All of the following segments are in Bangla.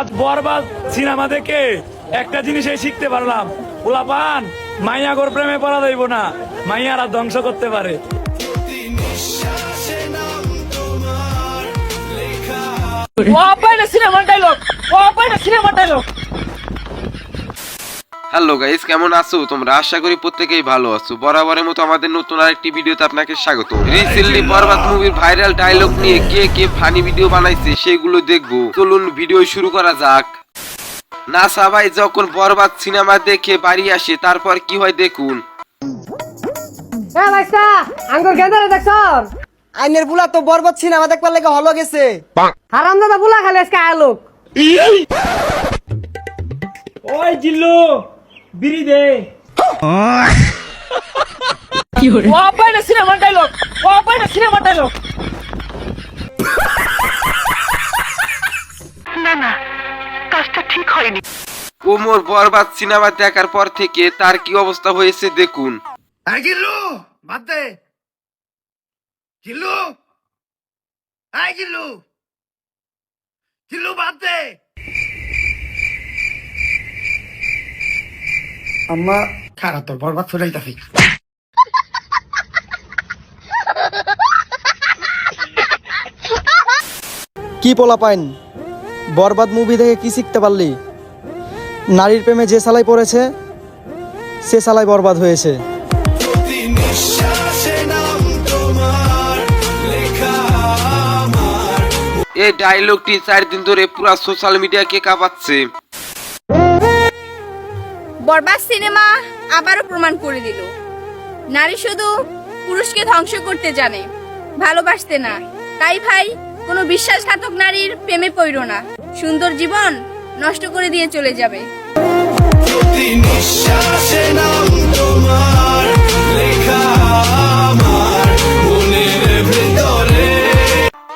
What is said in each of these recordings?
আজ বরবাদ সিনেমা দেখে একটা জিনিসই শিখতে পারলাম। ওলাপান মাইয়া গোর প্রেমে পড়া যাইব না মাইয়ারা ধ্বংস করতে পারে। সিনেমা না সিনেমা ডায়লগ হ্যালো গাইস কেমন আছো? তোমরা আশা করি প্রত্যেকেই ভালো আছো। বরাবরের মতো আমাদের নতুন আরেকটি ভিডিওতে আপনাকে স্বাগত। রিসেন্টলি বরবাদ মুভির ভাইরাল ডায়লগ নিয়ে কে কে ফানি ভিডিও বানাইছে সেগুলো দেখব। চলুন ভিডিও শুরু করা যাক। না সবাই যখন বরবাদ সিনেমা দেখে বাড়ি আসে তারপর কি হয় দেখুন। দেখছর আইনের বুলা তো বরবাদ সিনেমা দেখবার লেগে হলো গেছে। হারাম দাদা বুলা খালি আজকে আলোক। ওই জিল্লু। বিড়ি দে। ওয়াপাইনা cinema dialogue ওয়াপাইনা cinema dialogue Omar Borbaad cinema দেখার পর থেকে তার কি অবস্থা হয়েছে দেখুন। আই গিল্লু বাদ দে। গিল্লু আই গিল্লু। গিল্লু বাদ দে। আম্মা খারাপ তোর বরবাদ ফুরাইতাছি কি পোলা পাইন? বরবাদ মুভি দেখে কি শিখতে পারলি? নারীর প্রেমে যে সালাই পড়েছে সে সালাই বরবাদ হয়েছে। এই ডায়লগটি চার দিন ধরে পুরা সোশ্যাল মিডিয়াকে কাঁপাচ্ছে। বরবাদ সিনেমা আবারও প্রমাণ করে দিল। নারী শুধু পুরুষকে ধ্বংস করতে জানে ভালোবাসতে না। তাই ভাই কোনো বিশ্বাসঘাতক নারীর প্রেমে পড়ো না। সুন্দর জীবন নষ্ট করে দিয়ে চলে যাবে।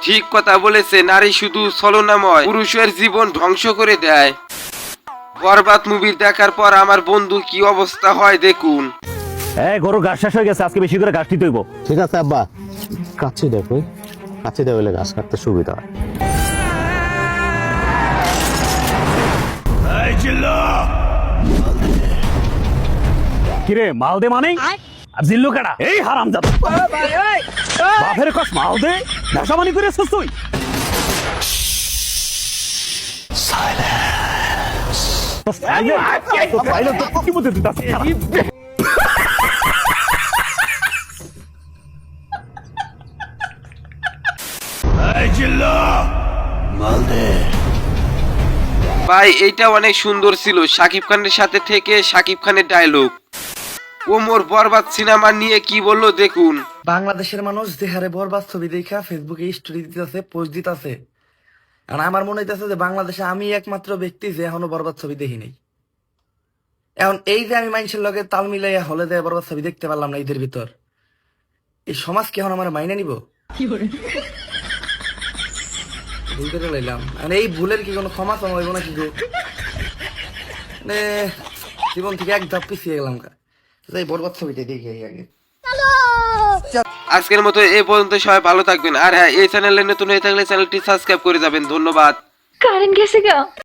ঠিক কথা বলেছে নারী শুধু ছলনাময় পুরুষের জীবন ধ্বংস করে দেয়। বরবাদ মুভি দেখার পর আমার বন্ধু কি অবস্থা হয় দেখুন। এই গরুর ঘাস শেষ হয়ে গেছে আজকে বেশি করে ঘাস দিতে হইব। ঠিক আছে আব্বা কাছে দেখো কাছে দেওয়া হলে গাছ কাটতে সুবিধা হয়। এই জিল্লু কিরে মাল দে মানে আর জিল্লু কাটা এই হারাম জাদা বাপের কস মাল দে নেশা মানি করে এসেছিস তুই। তো ভাই, এইটা অনেক সুন্দর ছিল। শাকিব খানের সাথে থেকে শাকিব খানের ডায়লগ ওমর বরবাদ সিনেমা নিয়ে কি বলল দেখুন। বাংলাদেশের মানুষ যে হারে বরবাদ ছবি দেখা ফেসবুকে স্টোরি দিতেছে পোস্ট দিতেছে। আর আমার মনে হইতেছে যে বাংলাদেশে আমি একমাত্র ব্যক্তি যে এখনও বরবাদ ছবি দেখি নাই। এখন এই যে আমি মানুষের লগে তাল মিলাইয়া হলে যে বরবাদ ছবি দেখতে পারলাম না ঈদের ভিতর এই সমাজ কি এখন আমার মাইনে নিব? ভুল করে লইলাম। আর এই ভুলের কি কোনো ক্ষমা ক্ষমা হইব না কি মানে জীবন থেকে এক ধাপ পিছিয়ে গেলাম এই বরবাদ ছবিটা দেখি আগে। আজকের মতো এ পর্যন্ত সবাই ভালো থাকবেন। আর হ্যাঁ এই চ্যানেলে নতুন হয়ে থাকলে চ্যানেলটি সাবস্ক্রাইব করে যাবেন। ধন্যবাদ। কারেন্ট গেছে গা।